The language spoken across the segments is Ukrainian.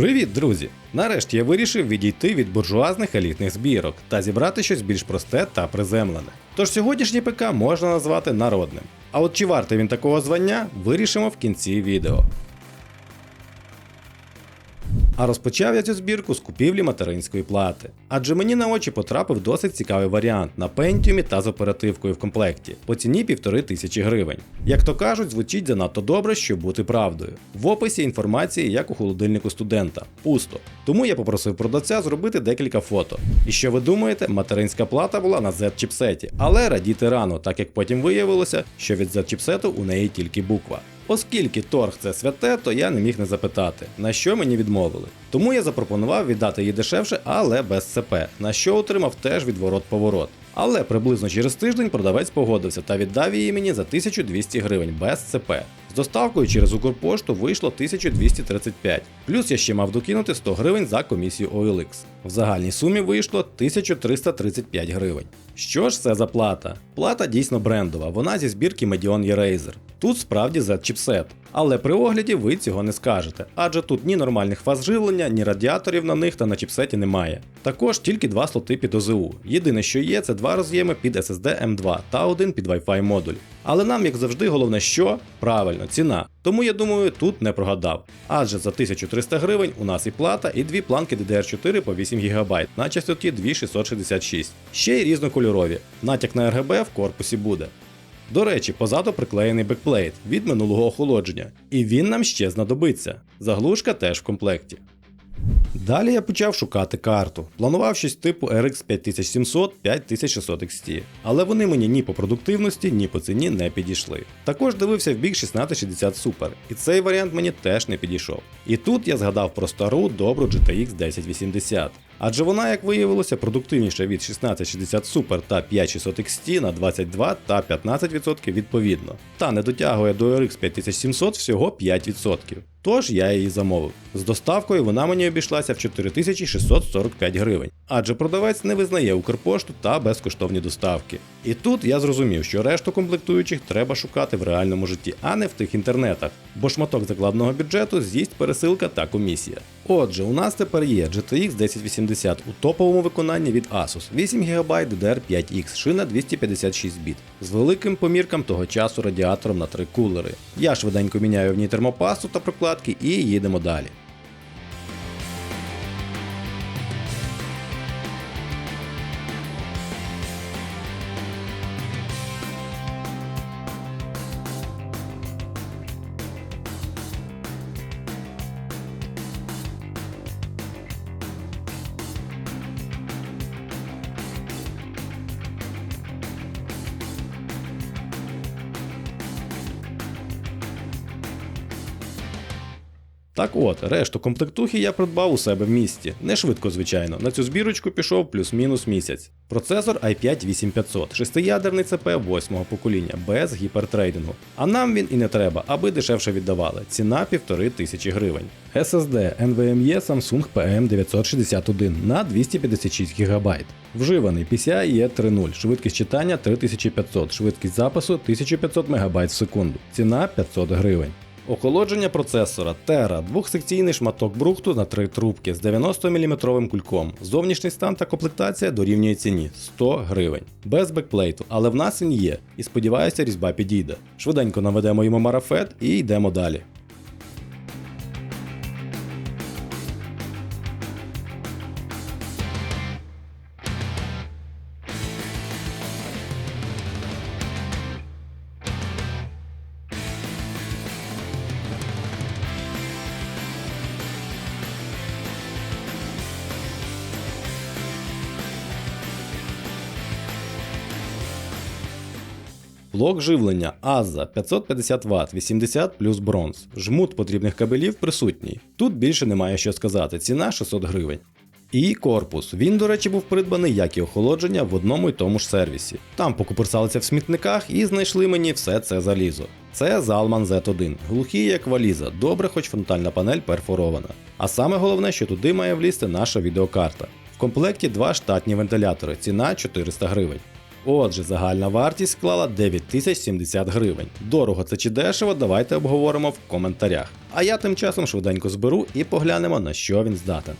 Привіт, друзі! Нарешті я вирішив відійти від буржуазних елітних збірок та зібрати щось більш просте та приземлене. Тож сьогоднішній ПК можна назвати народним. А от чи варте він такого звання, вирішимо в кінці відео. А розпочав я цю збірку з купівлі материнської плати. Адже мені на очі потрапив досить цікавий варіант на Pentium та з оперативкою в комплекті по ціні півтори тисячі гривень. Як то кажуть, звучить занадто добре, щоб бути правдою. В описі інформації, як у холодильнику студента. Пусто. Тому я попросив продавця зробити декілька фото. І що ви думаєте, материнська плата була на Z-чіпсеті, але радіти рано, так як потім виявилося, що від Z-чіпсету у неї тільки буква. Оскільки торг це святе, то я не міг не запитати, на що мені відмовили. Тому я запропонував віддати її дешевше, але без ЦП, на що отримав теж відворот-поворот. Але приблизно через тиждень продавець погодився та віддав її мені за 1200 гривень без ЦП. З доставкою через Укрпошту вийшло 1235. Плюс я ще мав докинути 100 гривень за комісію OLX. В загальній сумі вийшло 1335 гривень. Що ж це за плата? Плата дійсно брендова, вона зі збірки Medion Eraser. Тут справді Z-чіпсет. Але при огляді ви цього не скажете, адже тут ні нормальних фаз живлення, ні радіаторів на них та на чіпсеті немає. Також тільки два слоти під ОЗУ. Єдине, що є, це два роз'єми під SSD M2 та один під Wi-Fi модуль. Але нам, як завжди, головне, що правильно, ціна. Тому я думаю, тут не прогадав. Адже за 1300 гривень у нас і плата, і дві планки DDR4 по 8 ГБ на частоті 2666. Ще й різнокольорові. Натяк на RGB в корпусі буде. До речі, позаду приклеєний бекплейт від минулого охолодження, і він нам ще знадобиться. Заглушка теж в комплекті. Далі я почав шукати карту. Планував щось типу RX 5700 5600 XT, але вони мені ні по продуктивності, ні по ціні не підійшли. Також дивився в бік 1660 Super, і цей варіант мені теж не підійшов. І тут я згадав про стару добру GTX 1080. Адже вона, як виявилося, продуктивніша від 1660 Super та 5600 XT на 22 та 15% відповідно, та не дотягує до RX 5700 всього 5%. Тож я її замовив. З доставкою вона мені обійшлася в 4645 гривень, адже продавець не визнає Укрпошту та безкоштовні доставки. І тут я зрозумів, що решту комплектуючих треба шукати в реальному житті, а не в тих інтернетах, бо шматок закладного бюджету з'їсть пересилка та комісія. Отже, у нас тепер є GTX 1080 у топовому виконанні від Asus, 8 ГБ DDR5X, шина 256 біт, з великим поміркам того часу радіатором на три кулери. Я швиденько міняю в ній термопасту та прокладки і їдемо далі. Так от, решту комплектухи я придбав у себе в місті. Не швидко, звичайно. На цю збірочку пішов плюс-мінус місяць. Процесор i5 8500, шестиядерний ЦП 8-го покоління, без гіпертрейдингу. А нам він і не треба, аби дешевше віддавали. Ціна 1500 гривень. SSD NVMe Samsung PM961 на 256 ГБ. Вживаний PCIe 3.0, швидкість читання 3500, швидкість запису 1500 МБ в секунду. Ціна 500 гривень. Охолодження процесора Terra, двохсекційний шматок брухту на три трубки з 90-мм кульком. Зовнішній стан та комплектація дорівнює ціні 100 гривень. Без бекплейту, але в нас він є, і сподіваюся, різьба підійде. Швиденько наведемо йому марафет і йдемо далі. Блок живлення AZA 550 Вт, 80 плюс бронз. Жмут потрібних кабелів присутній. Тут більше немає що сказати, ціна 600 гривень. І корпус. Він, до речі, був придбаний, як і охолодження, в одному й тому ж сервісі. Там покуперсалися в смітниках і знайшли мені все це залізо. Це Zalman Z1, глухий як валіза, добре, хоч фронтальна панель перфорована. А саме головне, що туди має влізти наша відеокарта. В комплекті два штатні вентилятори, ціна 400 гривень. Отже, загальна вартість склала 9070 гривень. Дорого це чи дешево, давайте обговоримо в коментарях. А я тим часом швиденько зберу і поглянемо на що він здатен.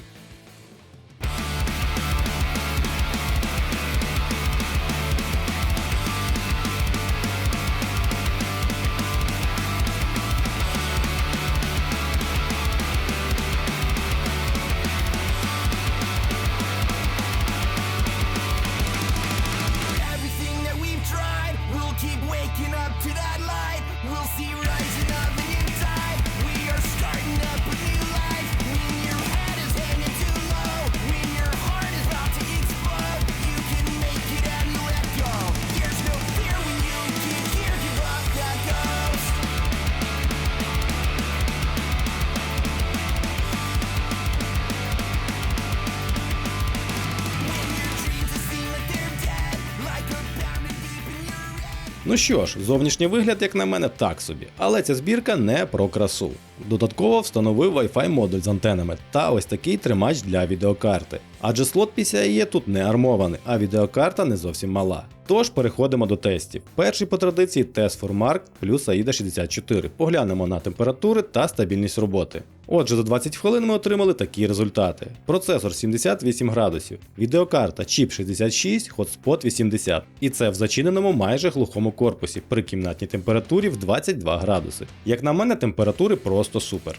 Ну що ж, зовнішній вигляд, як на мене, так собі. Але ця збірка не про красу. Додатково встановив Wi-Fi модуль з антенами та ось такий тримач для відеокарти. Адже слот PCIe тут не армований, а відеокарта не зовсім мала. Тож переходимо до тестів. Перший по традиції тест Formark плюс AIDA 64. Поглянемо на температури та стабільність роботи. Отже, за 20 хвилин ми отримали такі результати: процесор 78 градусів, відеокарта чіп 66, Hotspot 80. І це в зачиненому майже глухому корпусі при кімнатній температурі в 22 градуси. Як на мене, температури просто супер.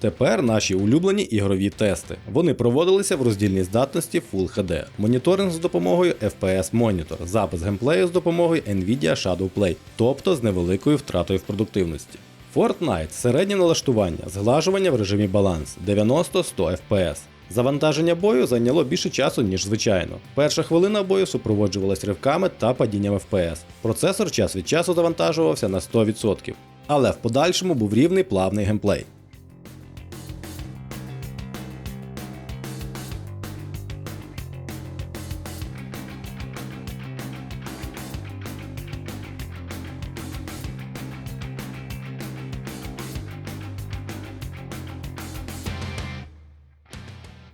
Тепер наші улюблені ігрові тести. Вони проводилися в роздільній здатності Full HD, моніторинг з допомогою FPS Monitor, запис геймплею з допомогою Nvidia Shadow Play, тобто з невеликою втратою в продуктивності. Fortnite середнє налаштування, зглажування в режимі баланс 90-100 FPS. Завантаження бою зайняло більше часу, ніж звичайно. Перша хвилина бою супроводжувалась ривками та падінням FPS. Процесор час від часу завантажувався на 100%, але в подальшому був рівний плавний геймплей.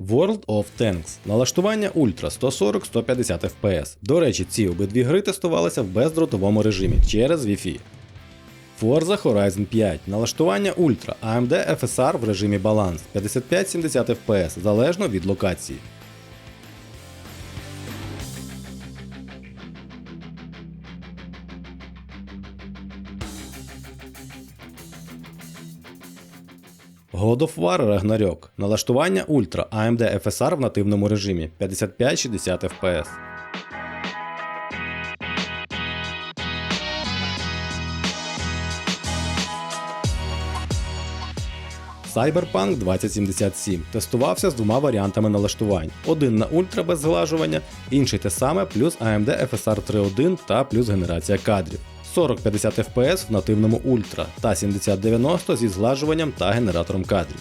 World of Tanks. Налаштування Ультра 140-150 FPS. До речі, ці обидві гри тестувалися в бездротовому режимі через Wi-Fi. Forza Horizon 5. Налаштування Ультра AMD FSR в режимі баланс 55-70 FPS залежно від локації. God of War Ragnarok. Налаштування Ультра AMD FSR в нативному режимі 55-60 FPS. Cyberpunk 2077 тестувався з двома варіантами налаштувань: один на ультра без зглажування, інший те саме, плюс AMD FSR 3.1 та плюс генерація кадрів. 40-50 FPS в нативному ультра та 70-90 зі зглажуванням та генератором кадрів.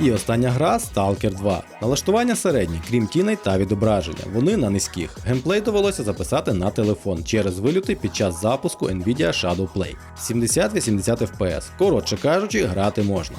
І остання гра Stalker 2. Налаштування середні, крім тіней та відображення. Вони на низьких. Геймплей довелося записати на телефон через вилюти під час запуску Nvidia Shadow Play. 70-80 FPS. Коротше кажучи, грати можна.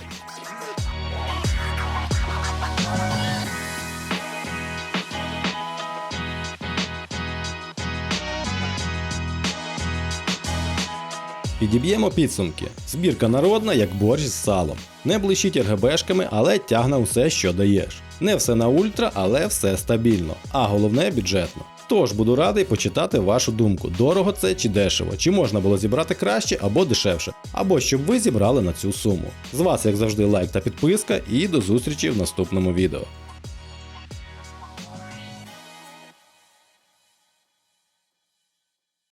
Підіб'ємо підсумки. Збірка народна, як борщ з салом. Не блищить РГБшками, але тягне усе, що даєш. Не все на ультра, але все стабільно. А головне бюджетно. Тож буду радий почитати вашу думку, дорого це чи дешево, чи можна було зібрати краще або дешевше, або щоб ви зібрали на цю суму. З вас, як завжди, лайк та підписка, і до зустрічі в наступному відео.